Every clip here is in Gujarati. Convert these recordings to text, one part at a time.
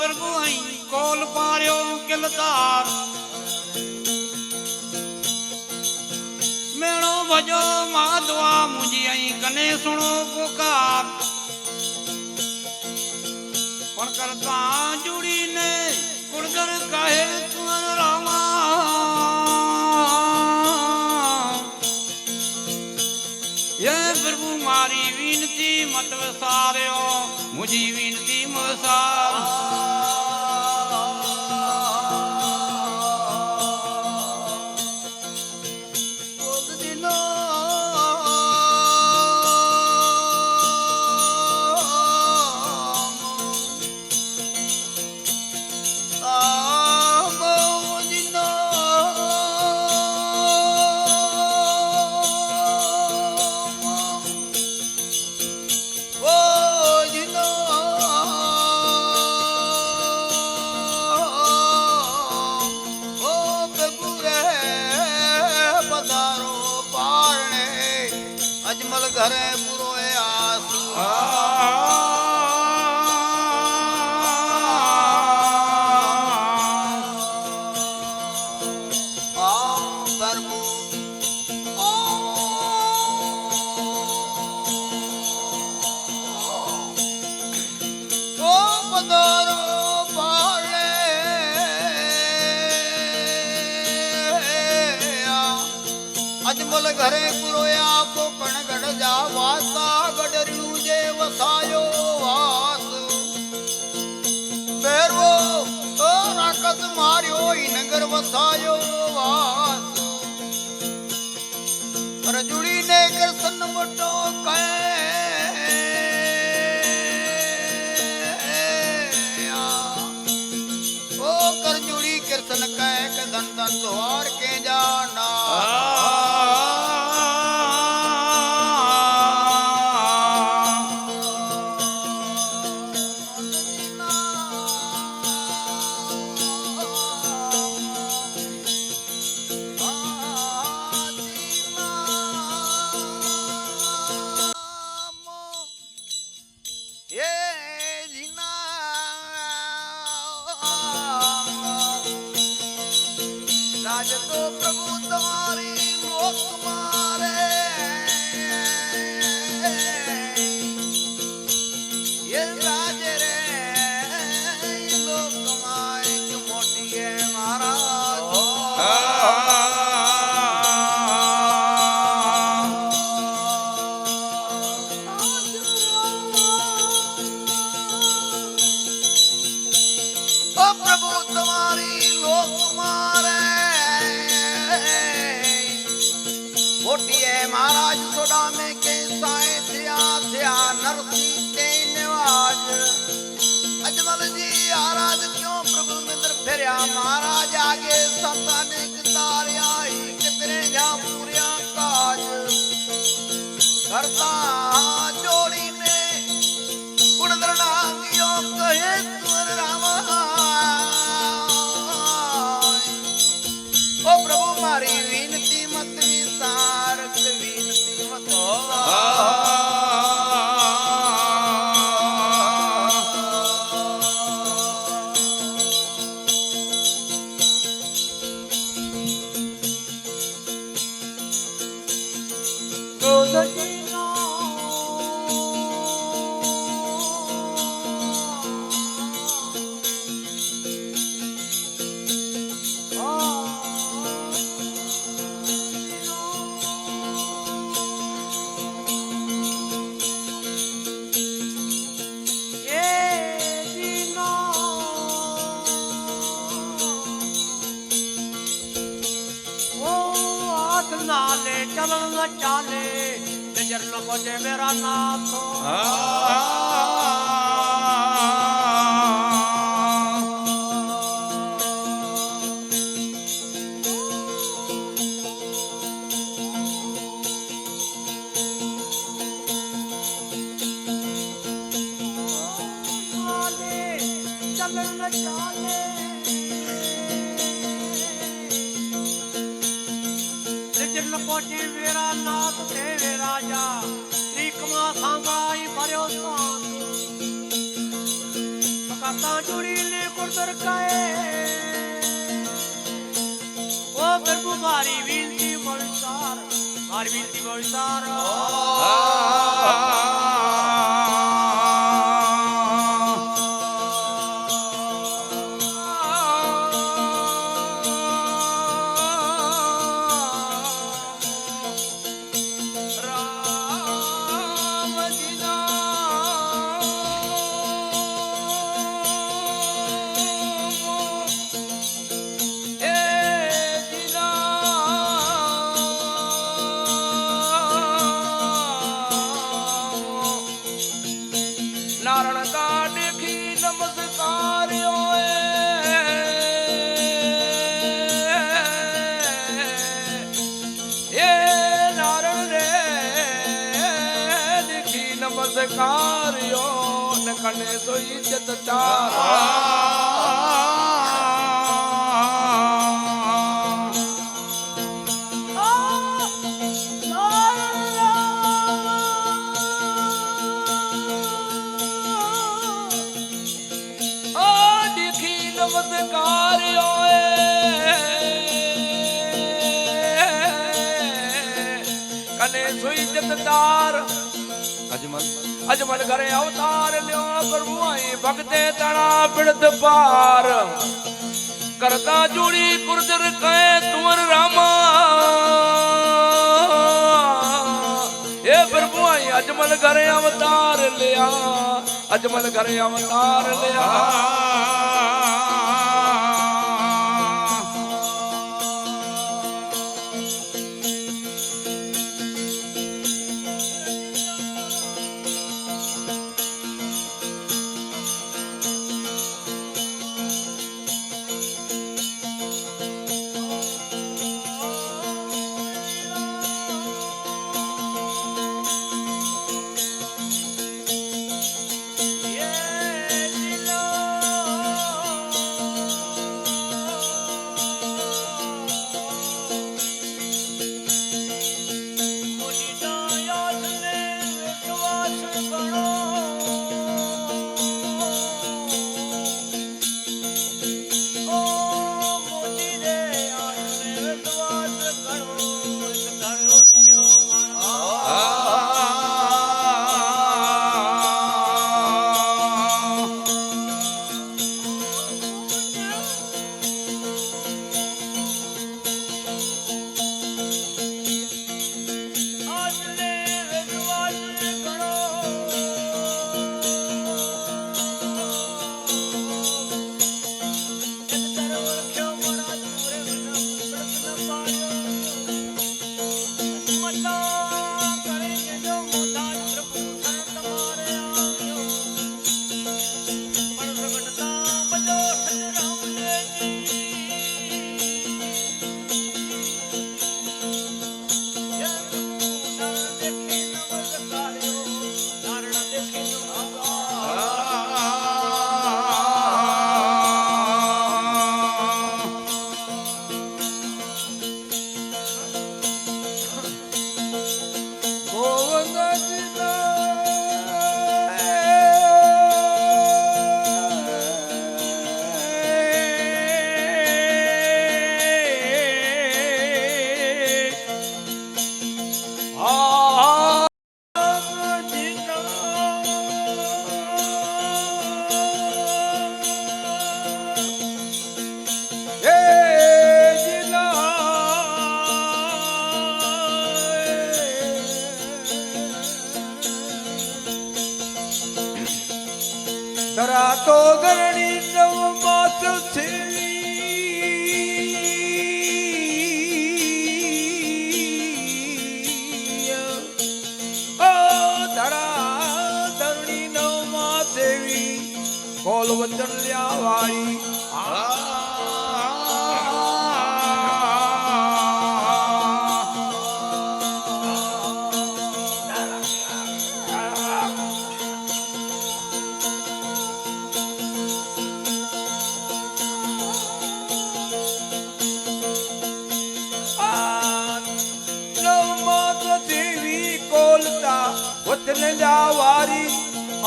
અહીં કોલ પાર્યો કિલતાર મેળો ભજો માધવા મુજી અહીં કને સુણો પોકાર. પણ કરતા જોડીને કુળદર કહે તું રામા. હે પ્રભુ, મારી વિનતી મત વસાર્યો, મુજી વિનતી મસાર અજમલ ઘરે પૂરો આપો પણ ગઢ જા વાસા ગઢર્યું જે વસાયો વાસ પહેરવો ઓ રાકત માર્યો ઈ નગર વસાયો વાસ રજુડીને કરસન મોટો કહે ઓ કરજુડી કીર્તન કહે કે ધન ધન તોહાર કે જાના પ્રભુ ale, de yerno coche veranato. Ah. ah, ah. પ્રભુ મારી વિનતી વળસાર મારી વિનતી વળસાર સંસ્કાર્યો ને કને સોઈ જત ચારા આ દેખી નમસ્કાર્યો કને સોઈ જત તાર. ਅਜਮਲ ਘਰੇ ਅਵਤਾਰ ਲਿਓ ਪ੍ਰਭੂ ਆਈ ਭਗਤੇ ਤਣਾ ਬਿੜਦ ਪਾਰ ਕਰਤਾ ਜੂੜੀ ਕੁਰਦਰ ਕੈ ਤੁਮਰ ਰਾਮਾ ਏ ਪ੍ਰਭੂ ਆਈ ਅਜਮਲ ਘਰੇ ਅਵਤਾਰ ਲਿਆ ਅਜਮਲ ਘਰੇ ਅਵਤਾਰ ਲਿਆ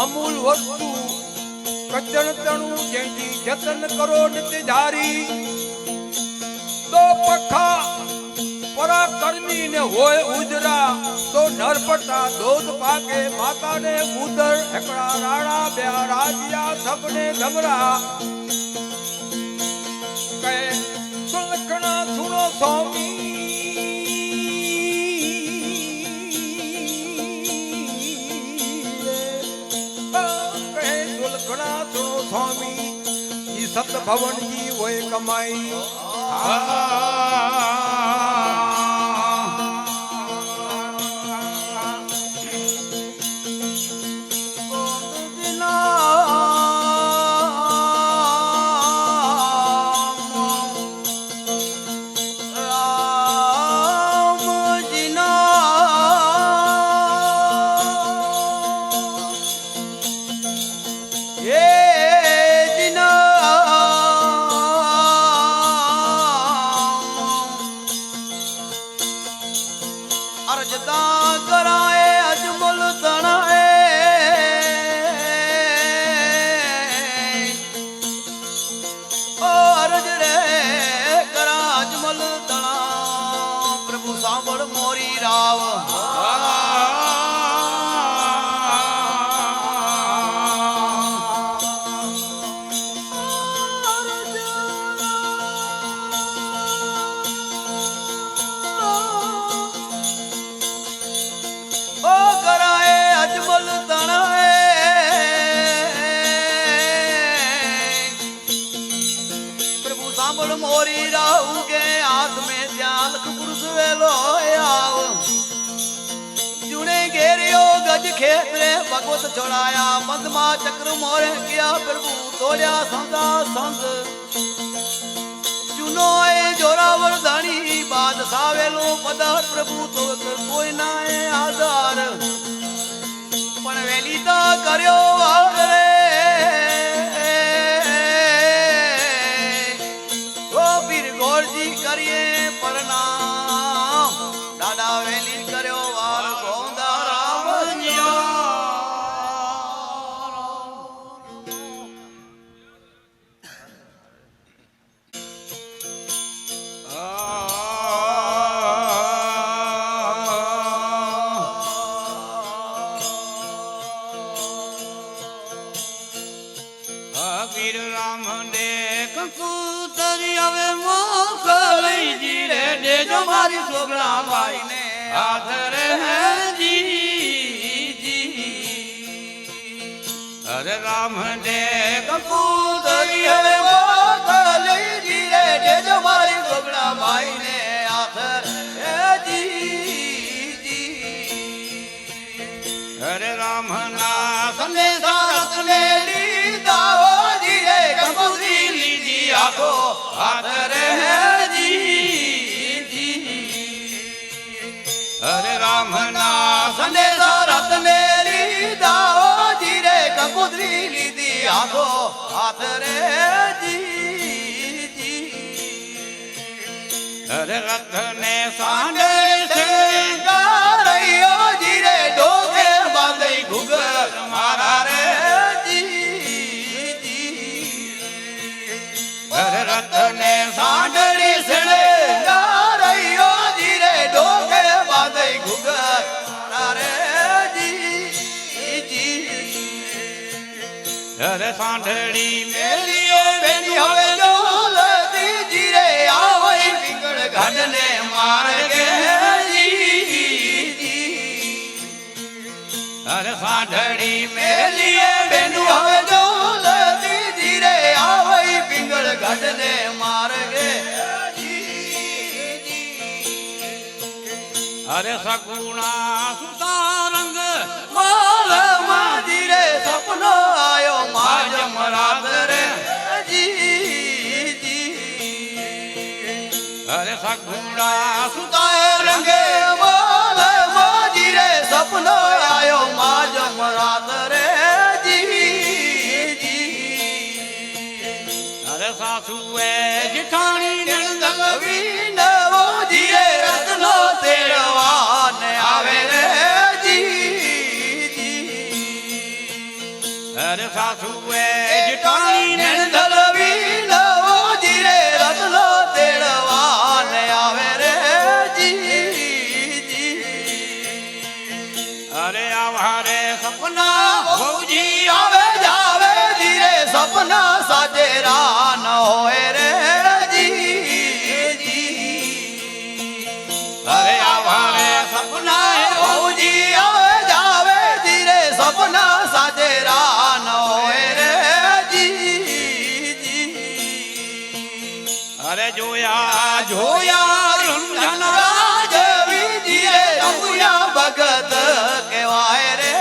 અમૂલ વસ્તુ, કચણ તણું જેથી જતન કરો નિત્ય ધારી તો પખા પરાકર્મી ને હોય ઉજરા, તો નરપટા દોધ પાકે માતાને ઉદર. હેકડા રાણા બે રાજ્યા સપને ધમરા કહે, સુલખણા સુનો સ્વામી ઈ સત ભવનજી હોય કમાઈ સાંભળ મોરી રાવ. ખેતરે ભગવત છોડાયા પદમાં ચક્ર મોરે ગયા, પ્રભુ તોડ્યા સંતા સંત જુનો એ જોરાવર ધણી બાદ સાવેલો ਪ੍ਰਭੂ પ્રભુ ਕਰ ਕੋਈ ਨਾ એ આધાર. પણ વેલી તો કર્યો વાર વીર રામ દે કંકુતરી હવે મોકલઈ જી રે દેજો મારી છોકરા ભાઈ ને હાથ રે અરે રામ દે કંકુતરી હવે મોકલઈ જી રે દેજો મારી છોકરા ભાઈ ને આખર હે જી જી અરે રામ ના સંદેશા રત્ને સંદેશા રત્ને લીધા હો જી રે કંકુતરી લીધી આખો હાથ રે જી જી. અરે રથ ને ઈ મેલીઓ બેની હવે ડોલ દીજી રે આય પિંગળ ઘડને માર્ગે અરે સાઢડી મેલીએ બેનું હવે ડોલ દીજી રે આય પિંગળ ઘડને માર્ગે અરે સગુણા અરે જોયા જોયા રંજના જેવી જીએ રમુયા ભગત કહેવાય રે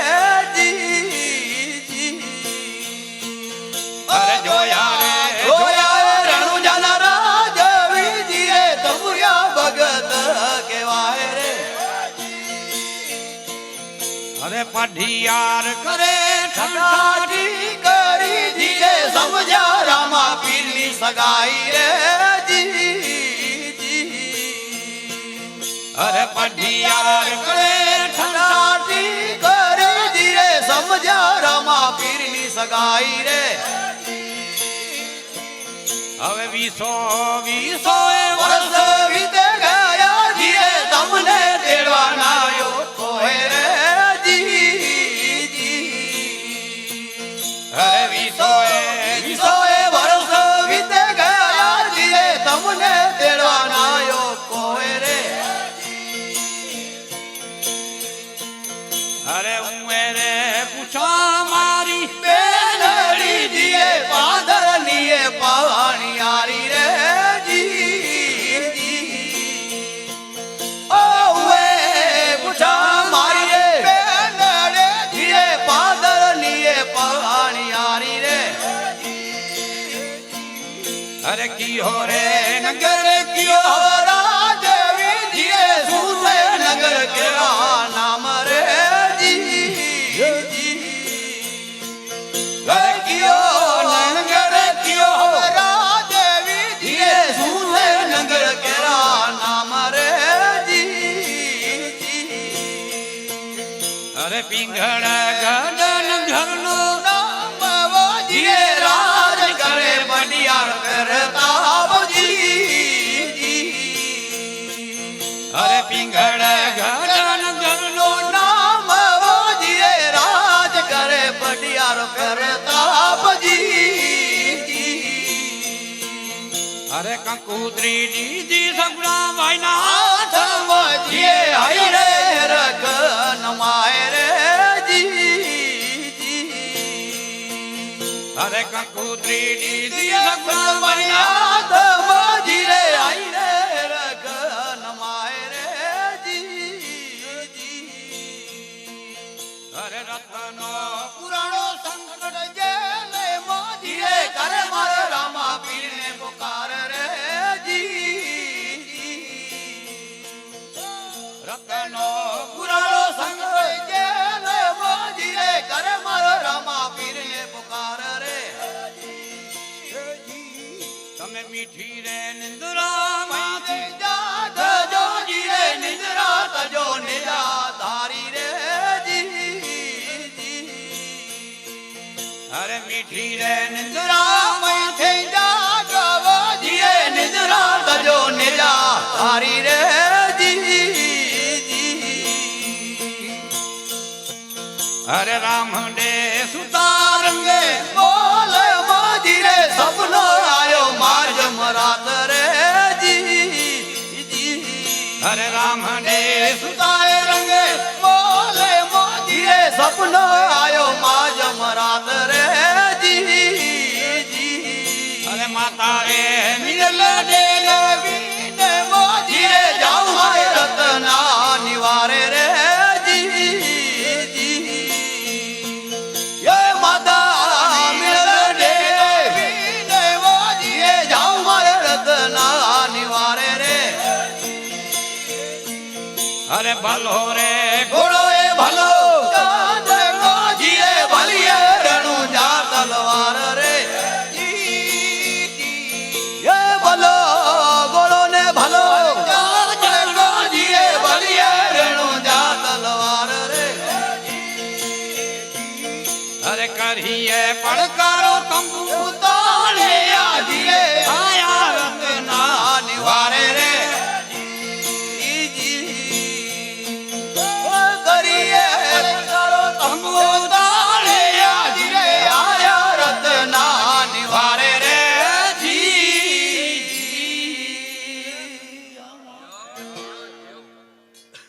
અરે જોયા રે જોયા રણુજના રાજવી જીએ તમુયા ભગત કહેવાય રે અરે પઢિયાર કરે ઠઠાટી કરી જીએ સમજા રામા પીરની સગાઈ રે અઢિયાર કરે ઠંડાટી કરે ધીરે સમજા રમા સગાઈ રે. હવે વીસો વીસો की हो रे नगर की हो रे અરે પિંગળ ગગન ગંગનું નામ વાજીએ, રાજ કરે, પટિયાર કરે તાપજી. અરે કંકુત્રી દીદી સગડા વાયના થવાજીએ હઈ રે રગન માય રે જી અરે કંકુત્રી